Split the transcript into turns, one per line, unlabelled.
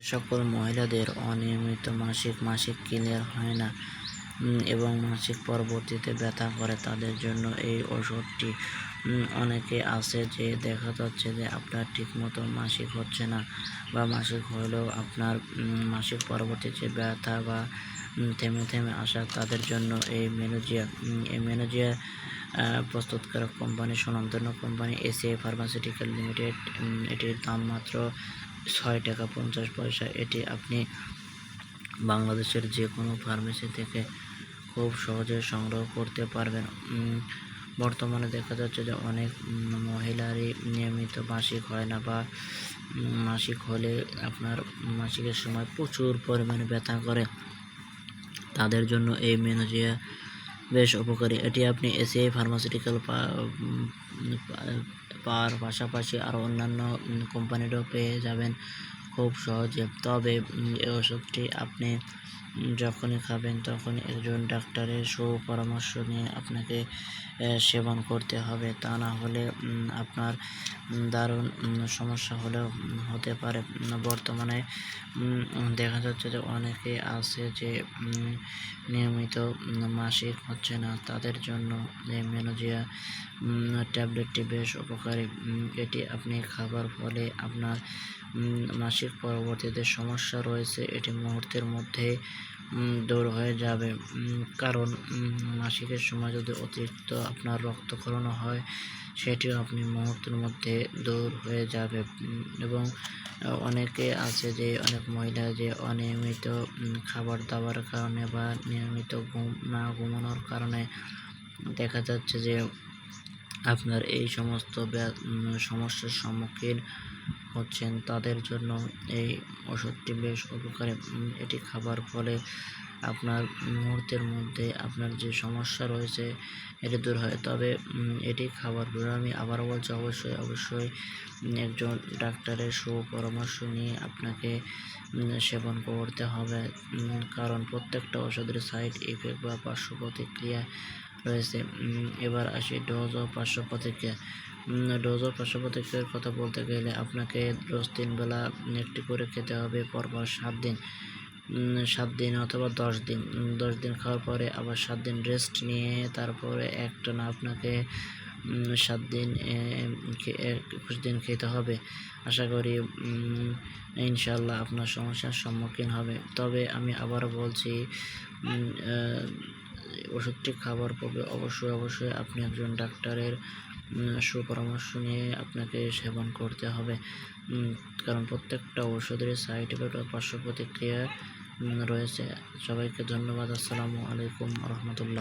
সকল মহিলাদের অনিয়মিত মাসিক মাসিক ক্লিয়ার হয় না এবং মাসিক পরবর্তীতে ব্যথা করে। তাদের জন্য এই ওষুধটি অনেকে আছে যে দেখা যাচ্ছে যে আপনার ঠিকমতো মাসিক হচ্ছে না বা মাসিক হলেও আপনার মাসিক পরবর্তীতে ব্যথা বা থেমে থেমে আসা, তাদের জন্য এই মেনোজিয়া এই মেনোজিয়া প্রস্তুতকারক কোম্পানি সুনামধন্য কোম্পানি, এসিআই ফার্মাসিউটিক্যাল লিমিটেড এটির দাম মাত্র ছয় টাকা পঞ্চাশ পয়সা, এটি আপনি বাংলাদেশের যে কোনো ফার্মেসি থেকে খুব সহজে সংগ্রহ করতে পারবেন। বর্তমানে দেখা যাচ্ছে যে অনেক মহিলারই নিয়মিত মাসিক হয় না বা মাসিক হলে আপনার মাসিকের সময় প্রচুর পরিমাণে ব্যথা করে। তাদের জন্য এই মেনোজিয়া বেশ উপকারী। এটি আপনি এসিআই ফার্মাসিউটিক্যাল পাওয়ার পাশাপাশি আরও অন্যান্য কোম্পানিরও পেয়ে যাবেন। খুব সহজে। তবে এই ওষুধটি আপনি যখনই খাবেন তখন একজন ডাক্তারের সুপরামর্শ নিয়ে আপনাকে সেবন করতে হবে। তা না হলে আপনার দারুণ সমস্যা হলেও হতে পারে। বর্তমানে দেখা যাচ্ছে যে অনেকে আছে যে নিয়মিত মাসিক হচ্ছে না। তাদের জন্য মেনোজিয়া ট্যাবলেটটি বেশ উপকারী। এটি আপনি খাবার ফলে আপনার মাসিক পরবর্তীতে সমস্যা রয়েছে, এটি মুহূর্তের মধ্যে দূর হয়ে যাবে। কারণ মাসিকের সময় যদি অতিরিক্ত আপনার রক্তক্ষরণ হয়, সেটিও আপনি মুহূর্তের মধ্যে দূর হয়ে যাবে। এবং অনেকে আছে যে, অনেক মহিলা যে, অনিয়মিত খাবার দাবার কারণে বা নিয়মিত ঘুম, না ঘুমানোর কারণে দেখা যাচ্ছে যে, আপনার এই সমস্ত সমস্যার সম্মুখীন হচ্ছেন তাদের জন্য এই ওষুধটি বেশ উপকারী। এটি খাবার ফলে আপনার মুহূর্তের মধ্যে আপনার যে সমস্যা রয়েছে এটি দূর হয়। তবে এটি খাবার পরে আমি আবারও বলছি, অবশ্যই অবশ্যই একজন ডাক্তারের সুপরামর্শ নিয়ে আপনাকে সেবন করতে হবে। কারণ প্রত্যেকটা ওষুধের সাইড ইফেক্ট বা পার্শ্ব প্রতিক্রিয়া রয়েছে এবার আসি ডোজ ও পার্শ্ব প্রতিক্রিয়া ডোজ ও পার্শ্ব প্রতিক্রিয়ার কথা বলতে গেলে আপনাকে রোজ তিন বেলা একটি করে খেতে হবে, পরপর সাত দিন। সাত দিন অথবা দশ দিন। দশ দিন খাওয়ার পরে আবার সাত দিন রেস্ট নিয়ে তারপরে একটা না আপনাকে সাত দিন একুশ দিন খেতে হবে। আশা করি ইনশাল্লাহ আপনার সমস্যার সম্মুখীন হবে। তবে আমি আবারও বলছি ওষুধটি খাবার পূর্বে অবশ্যই অবশ্যই আপনি একজন ডাক্তারের সুপরামর্শ নিয়ে আপনাকে সেবন করতে হবে। কারণ প্রত্যেকটা ওষুধের সাইড এফেক্ট ও পার্শ্ব প্রতিক্রিয়া রয়েছে। সবাইকে ধন্যবাদ। আসসালামু আলাইকুম রহমতুল্লাহ।